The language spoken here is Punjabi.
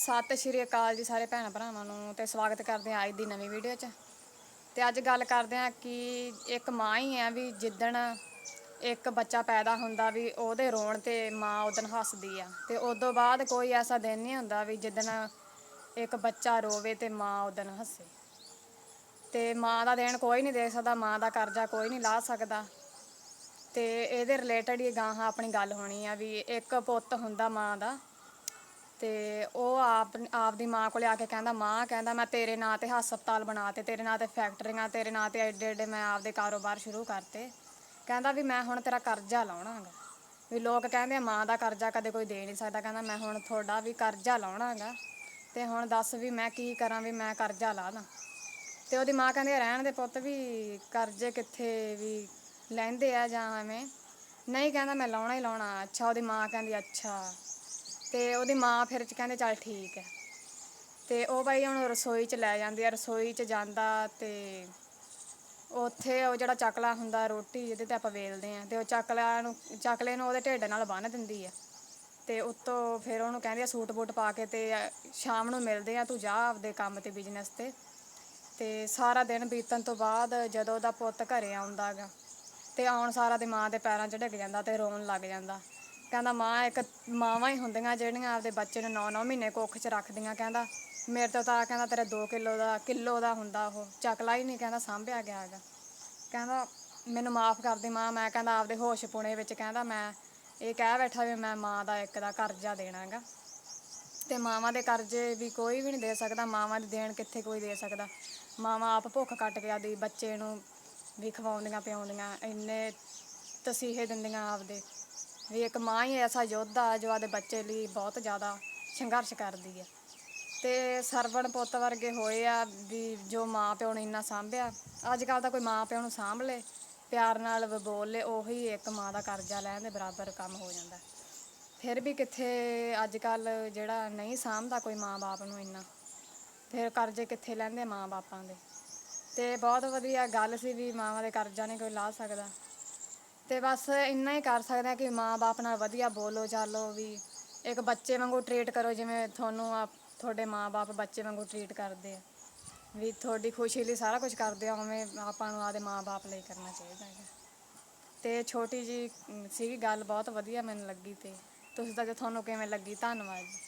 ਸਤਿ ਸ਼੍ਰੀ ਅਕਾਲ ਜੀ ਸਾਰੇ ਭੈਣ ਭਰਾਵਾਂ ਨੂੰ ਤੇ ਸਵਾਗਤ ਕਰਦੇ ਹਾਂ ਅੱਜ ਦੀ ਨਵੀਂ ਵੀਡੀਓ 'ਚ। ਤੇ ਅੱਜ ਗੱਲ ਕਰਦੇ ਹਾਂ ਕਿ ਇੱਕ ਮਾਂ ਹੀ ਹੈ ਵੀ ਜਿੱਦਣ ਇੱਕ ਬੱਚਾ ਪੈਦਾ ਹੁੰਦਾ ਵੀ ਉਹਦੇ ਰੋਣ ਤੇ ਮਾਂ ਉਦਣ ਹੱਸਦੀ ਆ ਤੇ ਉਦੋਂ ਬਾਅਦ ਕੋਈ ਐਸਾ ਦਿਨ ਨਹੀਂ ਹੁੰਦਾ ਵੀ ਜਿੱਦਣ ਇੱਕ ਬੱਚਾ ਰੋਵੇ ਤੇ ਮਾਂ ਉਦਣ ਹੱਸੇ। ਤੇ ਮਾਂ ਦਾ ਦੇਣ ਕੋਈ ਨਹੀਂ ਦੇ ਸਕਦਾ, ਮਾਂ ਦਾ ਕਰਜ਼ਾ ਕੋਈ ਨਹੀਂ ਲਾ ਸਕਦਾ। ਤੇ ਇਹਦੇ ਰਿਲੇਟਡ ਹੀ ਗਾਹਾਂ ਆਪਣੀ ਗੱਲ ਹੋਣੀ ਆ ਵੀ ਇੱਕ ਪੁੱਤ ਹੁੰਦਾ ਮਾਂ ਦਾ ਤੇ ਉਹ ਆਪ ਆਪਦੀ ਮਾਂ ਕੋਲੇ ਆ ਕੇ ਕਹਿੰਦਾ, ਮਾਂ, ਕਹਿੰਦਾ, ਮੈਂ ਤੇਰੇ ਨਾਂ ਤੇ ਹਸਪਤਾਲ ਬਣਾਤੇ ਤੇਰੇ ਨਾਂ ਤੇ ਫੈਕਟਰੀਆਂ, ਤੇਰੇ ਨਾਂ ਤੇ ਐਡੇ ਐਡੇ ਮੈਂ ਆਪਦੇ ਕਾਰੋਬਾਰ ਸ਼ੁਰੂ ਕਰਤੇ। ਕਹਿੰਦਾ ਵੀ ਮੈਂ ਹੁਣ ਤੇਰਾ ਕਰਜ਼ਾ ਲਾਉਣਾਗਾ। ਵੀ ਲੋਕ ਕਹਿੰਦੇ ਆ, ਮਾਂ ਦਾ ਕਰਜ਼ਾ ਕਦੇ ਕੋਈ ਦੇ ਨਹੀਂ ਸਕਦਾ। ਕਹਿੰਦਾ, ਮੈਂ ਹੁਣ ਤੁਹਾਡਾ ਵੀ ਕਰਜ਼ਾ ਲਾਉਣਾਗਾ ਤੇ ਹੁਣ ਦੱਸ ਵੀ ਮੈਂ ਕੀ ਕਰਾਂ ਵੀ ਮੈਂ ਕਰਜ਼ਾ ਲਾ ਦਾਂ? ਤੇ ਉਹਦੀ ਮਾਂ ਕਹਿੰਦੀ ਰਹਿਣ ਦੇ ਪੁੱਤ ਵੀ ਕਰਜ਼ੇ ਕਿੱਥੇ ਵੀ ਲੈਂਦੇ ਆ ਜਾਂ ਐਵੇਂ? ਨਹੀਂ, ਕਹਿੰਦਾ, ਮੈਂ ਲਾਉਣਾ ਹੀ ਲਾਉਣਾ। ਅੱਛਾ, ਉਹਦੀ ਮਾਂ ਕਹਿੰਦੀ, ਅੱਛਾ। ਤੇ ਉਹਦੀ ਮਾਂ ਫਿਰ ਚ ਕਹਿੰਦੇ ਚੱਲ ਠੀਕ ਹੈ। ਤੇ ਉਹ ਬਾਈ ਹੁਣ ਰਸੋਈ ਚ ਲੈ ਜਾਂਦੀ ਆ, ਰਸੋਈ ਚ ਜਾਂਦਾ ਤੇ ਉੱਥੇ ਉਹ ਜਿਹੜਾ ਚੱਕਲਾ ਹੁੰਦਾ ਰੋਟੀ ਜਿਹਦੇ ਤੇ ਆਪਾਂ ਵੇਲਦੇ ਆ ਤੇ ਉਹ ਚੱਕਲਾ ਨੂੰ, ਚੱਕਲੇ ਨੂੰ ਉਹਦੇ ਢਿੱਡ ਨਾਲ ਬੰਨ੍ਹ ਦਿੰਦੀ ਆ। ਤੇ ਉੱਤੋਂ ਫਿਰ ਉਹਨੂੰ ਕਹਿੰਦੀ ਆ ਸੂਟ ਬੂਟ ਪਾ ਕੇ ਤੇ ਸ਼ਾਮ ਨੂੰ ਮਿਲਦੇ ਆ, ਤੂੰ ਜਾ ਆਪਦੇ ਕੰਮ ਤੇ ਬਿਜ਼ਨਸ ਤੇ। ਤੇ ਸਾਰਾ ਦਿਨ ਬੀਤਣ ਤੋਂ ਬਾਅਦ ਜਦੋਂ ਉਹਦਾ ਪੁੱਤ ਘਰੇ ਆਉਂਦਾਗਾ ਤੇ ਆਉਣ ਸਾਰਾ ਦੀ ਮਾਂ ਦੇ ਪੈਰਾਂ 'ਚ ਡਿੱਗ ਜਾਂਦਾ ਤੇ ਰੋਣ ਲੱਗ ਜਾਂਦਾ। ਕਹਿੰਦਾ ਮਾਂ, ਇੱਕ ਮਾਵਾਂ ਹੀ ਹੁੰਦੀਆਂ ਜਿਹੜੀਆਂ ਆਪਦੇ ਬੱਚੇ ਨੂੰ 9-9 ਮਹੀਨੇ ਕੁੱਖ 'ਚ ਰੱਖਦੀਆਂ। ਕਹਿੰਦਾ, ਮੇਰੇ ਤੋਂ ਤਾਂ ਕਹਿੰਦਾ ਤੇਰਾ 2 ਕਿਲੋ ਦਾ ਕਿਲੋ ਦਾ ਹੁੰਦਾ ਉਹ। ਚੱਕਲਾ ਹੀ ਨਹੀਂ ਕਹਿੰਦਾ, ਸਾਂਭਿਆ ਗਿਆ ਹੈਗਾ। ਕਹਿੰਦਾ, ਮੈਨੂੰ ਮਾਫ ਕਰ ਦੇ ਮਾਂ, ਮੈਂ ਕਹਿੰਦਾ ਆਪਦੇ ਹੋਸ਼ ਪੁਣੇ ਵਿੱਚ ਕਹਿੰਦਾ, ਮੈਂ ਇਹ ਕਹਿ ਬੈਠਾ ਵੀ ਮੈਂ ਮਾਂ ਦਾ ਇੱਕ ਦਾ ਕਰਜ਼ਾ ਦੇਣਾ ਹੈਗਾ ਤੇ ਮਾਵਾਂ ਦੇ ਕਰਜ਼ੇ ਵੀ ਕੋਈ ਵੀ ਨਹੀਂ ਦੇ ਸਕਦਾ, ਮਾਵਾਂ ਦੀ ਦੇਣ ਕਿੱਥੇ ਕੋਈ ਦੇ ਸਕਦਾ। ਮਾਵਾਂ ਆਪ ਭੁੱਖ ਕੱਟ ਕੇ ਆਦੀ ਬੱਚੇ ਨੂੰ ਵੀ ਖਵਾਉਂਦੀਆਂ, ਪਿਆਉਂਦੀਆਂ, ਇੰਨੇ ਤਸੀਹੇ ਦਿੰਦੀਆਂ ਆਪਦੇ। ਵੀ ਇੱਕ ਮਾਂ ਹੀ ਐਸਾ ਯੋਧਾ ਜੋ ਆਪਦੇ ਬੱਚੇ ਲਈ ਬਹੁਤ ਜ਼ਿਆਦਾ ਸੰਘਰਸ਼ ਕਰਦੀ ਹੈ ਤੇ ਸਰਵਣ ਪੁੱਤ ਵਰਗੇ ਹੋਏ ਆ ਵੀ ਜੋ ਮਾਂ ਪਿਓ ਨੂੰ ਇੰਨਾ ਸਾਂਭਿਆ, ਅੱਜ ਕੱਲ ਤਾਂ ਕੋਈ ਮਾਂ ਪਿਓ ਨੂੰ ਸਾਂਭ ਲੇ, ਪਿਆਰ ਨਾਲ ਵ- ਬੋਲ ਲੇ, ਉਹੀ ਇੱਕ ਮਾਂ ਦਾ ਕਰਜ਼ਾ ਲੈਣ ਦੇ ਬਰਾਬਰ ਕੰਮ ਹੋ ਜਾਂਦਾ। ਫਿਰ ਵੀ ਕਿੱਥੇ ਅੱਜ ਕੱਲ ਜਿਹੜਾ ਨਹੀਂ ਸਾਂਭਦਾ ਕੋਈ ਮਾਂ-ਬਾਪ ਨੂੰ ਇੰਨਾ, ਫਿਰ ਕਰਜ਼ੇ ਕਿੱਥੇ ਲੈਂਦੇ ਮਾਂ-ਬਾਪਾਂ ਦੇ। ਤੇ ਬਹੁਤ ਵਧੀਆ ਗੱਲ ਸੀ ਵੀ ਮਾਵਾਂ ਦੇ ਕਰਜ਼ਾ ਨਹੀਂ ਕੋਈ ਲਾ ਸਕਦਾ। ਤੇ ਬਸ ਇੰਨਾ ਹੀ ਕਰ ਸਕਦੇ ਆ ਕਿ ਮਾਂ-ਬਾਪ ਨਾਲ ਵਧੀਆ ਬੋਲੋ, ਚਾਲੋ ਵੀ ਇੱਕ ਬੱਚੇ ਵਾਂਗੂ ਟ੍ਰੀਟ ਕਰੋ, ਜਿਵੇਂ ਤੁਹਾਨੂੰ ਆਪ, ਤੁਹਾਡੇ ਮਾਂ-ਬਾਪ ਬੱਚੇ ਵਾਂਗੂ ਟ੍ਰੀਟ ਕਰਦੇ ਆ। ਵੀ ਤੁਹਾਡੀ ਖੁਸ਼ੀ ਲਈ ਸਾਰਾ ਕੁਝ ਕਰਦੇ ਆ, ਉਵੇਂ ਆਪਾਂ ਨੂੰ ਆਦੇ ਮਾਂ-ਬਾਪ ਲਈ ਕਰਨਾ ਚਾਹੀਦਾ ਹੈ ਤੇ ਛੋਟੀ ਜੀ ਸੀਗੀ ਗੱਲ, ਬਹੁਤ ਵਧੀਆ ਮੈਨੂੰ ਲੱਗੀ ਤੇ। ਤੁਸੀਂ ਤਾਂ ਤੁਹਾਨੂੰ ਕਿਵੇਂ ਲੱਗੀ? ਧੰਨਵਾਦ ਜੀ।